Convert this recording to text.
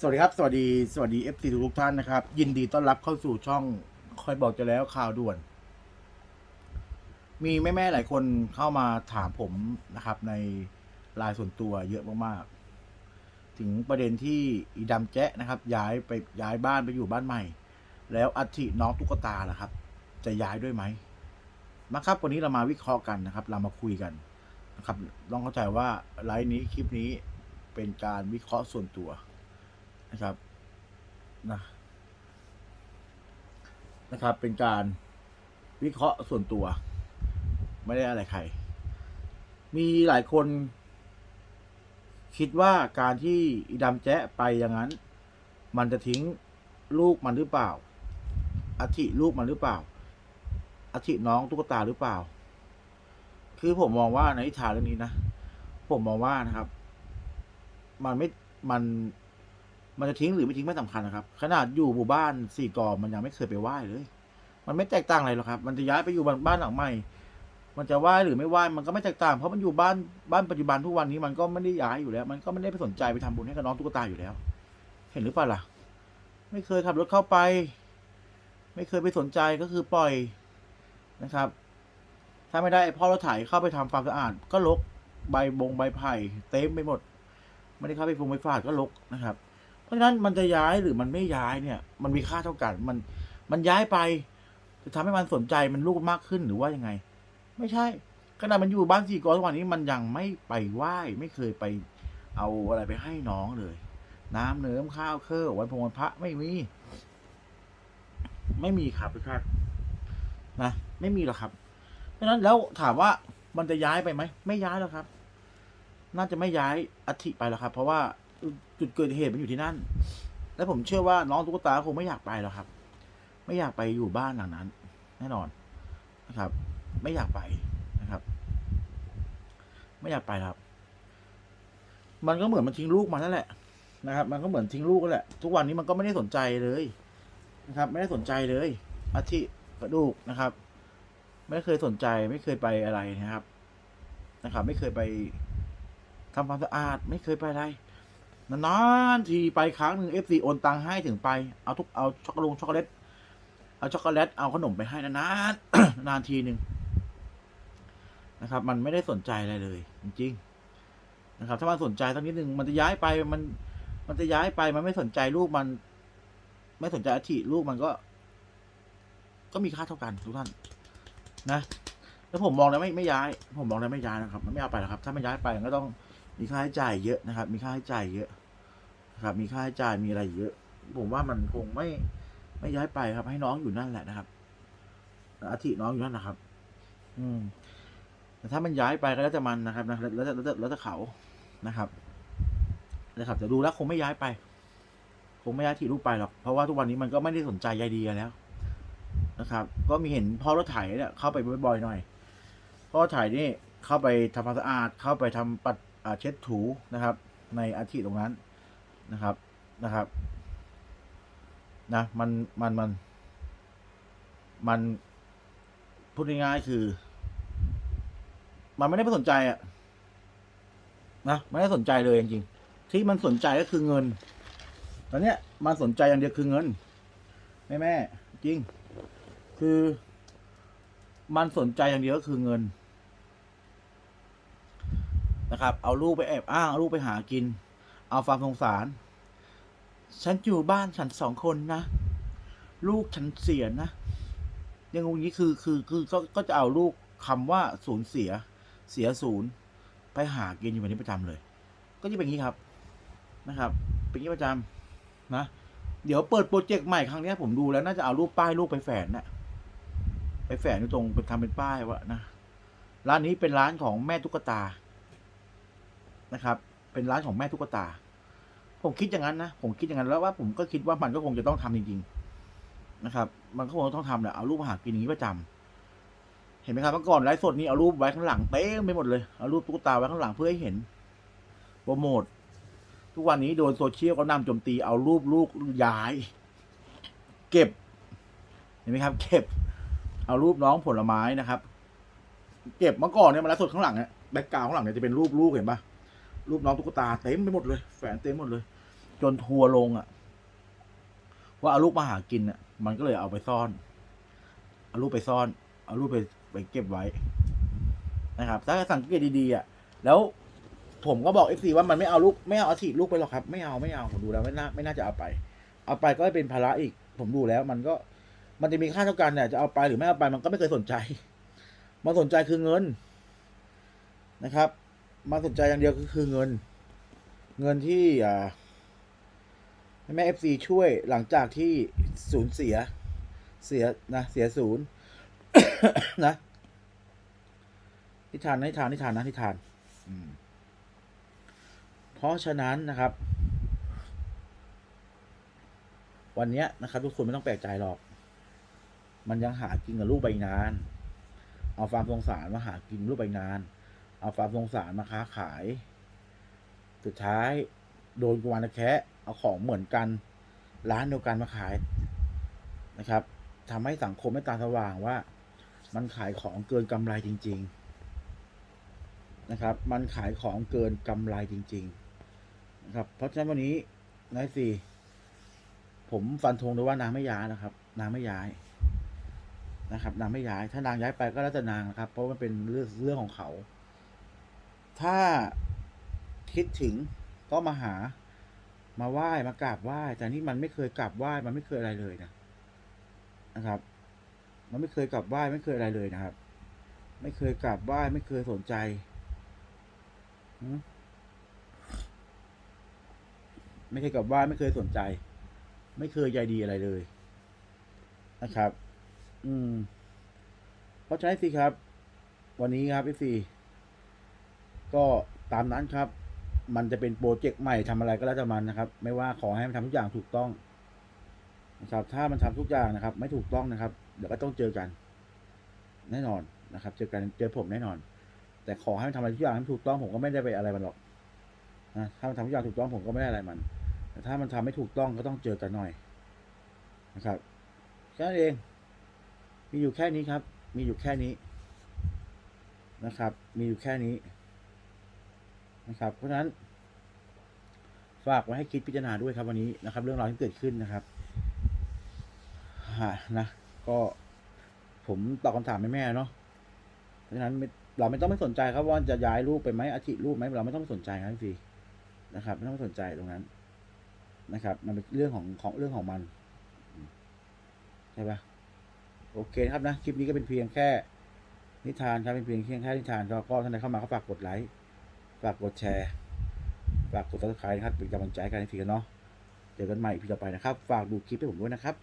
สวัสดีครับ สวัสดีสวัสดี FC ทุกท่านนะครับ ยินดีต้อนรับเข้าสู่ช่องคอยบอกจะแล้วข่าวด่วน มีแม่ ๆ หลายคนเข้ามาถามผมนะครับ ในไลน์ส่วนตัวเยอะมากๆ ถึงประเด็นที่อีดำแจ๊ะนะครับ ย้ายไปย้ายบ้านไปอยู่บ้านใหม่ แล้วอัฐิน้องตุ๊กตาล่ะครับ จะย้ายด้วยไหมมาครับวันนี้เรามาวิเคราะห์กันนะครับ เรามาคุยกันนะครับต้องเข้าใจว่าไลฟ์นี้คลิปนี้เป็นการวิเคราะห์ส่วนตัว นะครับนะนะครับ เป็นการวิเคราะห์ส่วนตัว ไม่ได้อะไรใคร มีหลายคน คิดว่าการที่อีดำแจ๊ะไปอย่างนั้น มันจะทิ้งลูกมันหรือเปล่าอาทิลูกมันหรือเปล่าอาทิน้องตุ๊กตาหรือเปล่า คือผมมองว่าในนิทาเรื่องนี้นะ ผมมองว่านะครับ มันไม่มัน มันจะทิ้งหรือไม่ทิ้งไม่สำคัญนะครับ ขนาดอยู่หมู่บ้านสี่กอมันยังไม่เคยไปไหว้เลย มันไม่แตกต่างอะไรหรอกครับ มันจะย้ายไปอยู่บ้านนหลังใหม่ มันจะไหว้หรือไม่ไหว้มันก็ไม่แตกต่างเพราะมันอยู่บ้านบ้านปัจจุบันทุกวันนี้มันก็ไม่ได้ย้ายอยู่แล้ว มันก็ไม่ได้ไปสนใจไปทำบุญให้กับน้องตุ๊กตาอยู่แล้ว เห็นหรือเปล่าล่ะ ไม่เคยขับรถเข้าไป ไม่เคยไปสนใจก็คือปล่อยนะครับ ถ้าไม่ได้พ่อรถไถเข้าไปทำความสะอาดก็ลกใบบงใบไผ่เต็มไปหมด ไม่ได้เข้าไปฟงไปฟาดก็ลกนะครับ เพราะฉะนั้นมันจะย้ายหรือมันไม่ย้ายเนี่ย มันมีค่าเท่ากัน มันมันย้ายไป จะทำให้มันสนใจมันลูกมากขึ้นหรือว่ายังไง ไม่ใช่ขนาดมันอยู่บ้านสี่กอทุกวันนี้มันยังไม่ไปไหว้ไม่เคยไป เอาอะไรไปให้น้องเลย น้ำเนื้อข้าวเครื่อวันพงวันพระไม่มี ไม่มีครับทุกท่านนะไม่มีหรอกครับเพราะฉะนั้นแล้วถามว่ามันจะย้ายไปไหมไม่ย้ายแล้วครับ น่าจะไม่ย้ายอัฐิไปแล้วครับ เพราะว่า จุดเกิดเหตุมันอยู่ที่นั่น และผมเชื่อว่าน้องตุ๊กตาคงไม่อยากไปแล้วครับ ไม่อยากไปอยู่บ้านหลังนั้น แน่นอนนะครับ ไม่อยากไปนะครับ ไม่อยากไปครับ มันก็เหมือนมันทิ้งลูกมานั่นแหละนะครับ มันก็เหมือนทิ้งลูกนั่นแหละ ทุกวันนี้มันก็ไม่ได้สนใจเลยนะครับ ไม่ได้สนใจเลยอาทิกระดูกนะครับ ไม่เคยสนใจไม่เคยไปอะไรนะครับ นะครับ ไม่เคยไปทำความสะอาด ไม่เคยไปอะไร นานๆทีไปครั้งหนึ่งเอฟซีโอนตังค์ให้ถึงไป เอาทุกเอาช็อกโกลตช็อกโกแลตเอาช็อกโกแลตเอาขนมไปให้นานๆนานทีหนึ่งนะครับ มันไม่ได้สนใจอะไรเลย จริงๆนะครับ ถ้ามันสนใจสักนิดหนึ่งมันจะย้ายไปมัน มันจะย้ายไปมันไม่สนใจลูกมัน ไม่สนใจอาทิลูกมันก็ ก็มีค่าเท่ากันทุกท่าน นะ แล้วผมมองแล้วไม่ไม่ย้าย ผมมองแล้วไม่ย้ายนะครับ มันไม่เอาไปหรอกครับ ถ้าไม่ย้ายไปมันก็ต้อง มีค่าใช้จ่ายเยอะนะครับ มีค่าใช้จ่ายเยอะนะครับ มีค่าใช้จ่ายมีอะไรเยอะ ผมว่ามันคงไม่ไม่ย้ายไปครับ ให้น้องอยู่นั่นแหละนะครับอาทิน้องอยู่นั่นนะครับ อืมแต่ถ้ามันย้ายไปก็แล้วแต่มันนะครับนะแล้วแล้วแล้วแต่แล้วแต่เขานะครับนะครับแต่ดูแล้วคงไม่ย้ายไปคงไม่ย้ายที่ลูกไปหรอกเพราะว่าทุกวันนี้มันก็ไม่ได้สนใจใยดีแล้ว นะครับ ก็มีเห็นพ่อรถไถเนี่ยเข้าไปบ่อยๆหน่อยพ่อรถไถนี่เข้าไปทำความสะอาดเข้าไปทำปัด เช็ดถูนะครับ ในอาทิตย์ตรงนั้นนะครับนะครับนะมันมันมันมันพูดง่ายๆคือ มันไม่ได้ไปสนใจอะนะไม่ได้สนใจเลยจริงๆที่มันสนใจก็คือเงิน ตอนเนี้ยมันสนใจอย่างเดียวคือเงินแม่แม่จริง คือ มันสนใจอย่างเดียวก็คือเงิน นะครับ เอาลูกไปแอบอ้างเอาลูกไปหากิน เอาความสงสาร ฉันอยู่บ้านฉันสองคนนะ ลูกฉันเสียนะยังงงนี้คือคือคือก็ก็จะเอาลูกคำว่าศูนย์เสีย เสียศูนย์ไปหากินอยู่แบบนี้ประจำเลย ก็จะเป็นอย่างนี้ครับนะครับ เป็นอย่างนี้ประจำนะ เดี๋ยวเปิดโปรเจกต์ใหม่ครั้งนี้ผมดูแล้วน่าจะเอารูปป้ายลูกไปแฝนน่ะไปแฝนอยู่ตรงเป็นทำเป็นป้ายว่านะร้านนี้เป็นร้านของแม่ตุ๊กตา นะครับ เป็นร้านของแม่ตุ๊กตา ผมคิดอย่างนั้นนะ ผมคิดอย่างนั้นแล้วว่าผมก็คิดว่ามันก็คงจะต้องทำจริงๆนะครับ มันก็คงต้องทำแหละเอารูปมาหากินอย่างนี้ประจำเห็นไหมครับเมื่อก่อนไลฟ์สดนี้เอารูปไว้ข้างหลังเต็มไปหมดเลยเอารูปตุ๊กตาไว้ข้างหลังเพื่อให้เห็นโปรโมททุกวันนี้โดนโซเชียลก็นำโจมตีเอารูปลูกย้าย เก็บ เห็นไหมครับ เก็บ เอารูปน้องผลไม้นะครับ เก็บเมื่อก่อนเนี่ยมาแล้วสดข้างหลังเนี่ยแบ็กกราวข้างหลังเนี่ยจะเป็นรูปลูกเห็นปะ รูปน้องตุ๊กตาเต็มไปหมดเลย แฝนเต็มหมดเลย จนทัวร์ลงอะ ว่าเอาลูกมาหากินอะ มันก็เลยเอาไปซ่อน เอาลูกไปซ่อน เอาลูกไปไปเก็บไว้ นะครับ ถ้าสังเกตดีๆอะ แล้วผมก็บอกเอฟซีว่ามันไม่เอาลูกไม่เอาอาทิลูกไปหรอกครับ ไม่เอาไม่เอาผมดูแล้วไม่น่าไม่น่าจะเอาไป เอาไปก็เป็นภาระอีก ผมดูแล้ว มันก็มันจะมีค่าเท่ากันเนี่ยจะเอาไปหรือไม่เอาไปมันก็ไม่เคยสนใจ มันสนใจคือเงินนะครับ มันสนใจอย่างเดียวคือคือเงิน เงินที่อ่าแม่เอฟซีช่วยหลังจากที่สูญเสีย เสียนะเสียศูนย์นะนิทานนิทานนิทานนะนิทานเพราะฉะนั้นนะครับ วันนี้นะครับ ทุกคนไม่ต้องแปลกใจหรอก มันยังหากินกับลูกใบนาน เอาฟาร์มสงสารมาหากินลูกใบนาน เอาฟาร์มสงสารมาค้าขาย สุดท้ายโดนกวานแคะเอาของเหมือนกัน ร้านเดียวกันมาขายนะครับทำให้สังคมไม่ตาสว่างว่า มันขายของเกินกำไรจริง ๆ นะครับ มันขายของเกินกำไรจริง ๆ นะครับ เพราะฉะนั้นวันนี้นายสี่ผมฟันธงเลยว่านางไม่ย้ายนะครับ นางไม่ย้ายนะครับ นางไม่ย้าย ถ้านางย้ายไปก็แล้วแต่นางนะครับ เพราะมันเป็นเรื่องเรื่องของเขา ถ้าคิดถึงก็มาหามาไหว้มากราบไหว้แต่นี่มันไม่เคยกราบไหว้มันไม่เคยอะไรเลยนะนะครับ มันไม่เคยกราบไหว้ไม่เคยอะไรเลยนะครับ ไม่เคยกราบไหว้ไม่เคยสนใจไม่เคยกราบไหว้ไม่เคยสนใจ ไม่เคยใยดีอะไรเลยนะครับ อืมเพราะฉะนั้นสิครับ วันนี้ครับพี่ซี ก็ตามนั้นครับ มันจะเป็นโปรเจกต์ใหม่ทำอะไรก็แล้วแต่มันนะครับ ไม่ว่าขอให้มันทำทุกอย่างถูกต้องนะครับถ้ามันทำทุกอย่างนะครับ ไม่ถูกต้องนะครับ เดี๋ยวก็ต้องเจอกัน แน่นอนนะครับ เจอกันเจอผมแน่นอน แต่ขอให้มันทำอะไรทุกอย่างให้ถูกต้องผมก็ไม่ได้ไปอะไรมันหรอกนะถ้ามันทำทุกอย่างถูกต้องผมก็ไม่ได้อะไรมัน แต่ถ้ามันทำไม่ถูกต้องก็ต้องเจอกันหน่อยนะครับแค่นั้นเอง มีอยู่แค่นี้ครับ มีอยู่แค่นี้นะครับ มีอยู่แค่นี้ นะครับ เพราะฉะนั้น ฝากไว้ให้คิดพิจารณาด้วยครับวันนี้นะครับ เรื่องราวที่เกิดขึ้นนะครับฮะนะก็ผมตอบคำถามแม่ๆเนาะเพราะฉะนั้นเราไม่ต้องไม่สนใจครับว่าจะย้ายลูกไปไหมอาทิลูกไหมเราไม่ต้องสนใจครับพี่นะครับไม่ต้องสนใจตรงนั้นนะครับ มันเป็นเรื่องของของเรื่องของมันใช่ปะโอเคครับนะคลิปนี้ก็เป็นเพียงแค่นิทานครับเป็นเพียงแค่นิทานก็ท่านใดเข้ามาก็ฝากกดไลค์ ฝากกดแชร์ ฝากกด subscribe นะครับเป็นกำลังใจให้กันให้ทีกันเนาะ เจอกันใหม่พี่ต่อไปนะครับ ฝากดูคลิปให้ผมด้วยนะครับ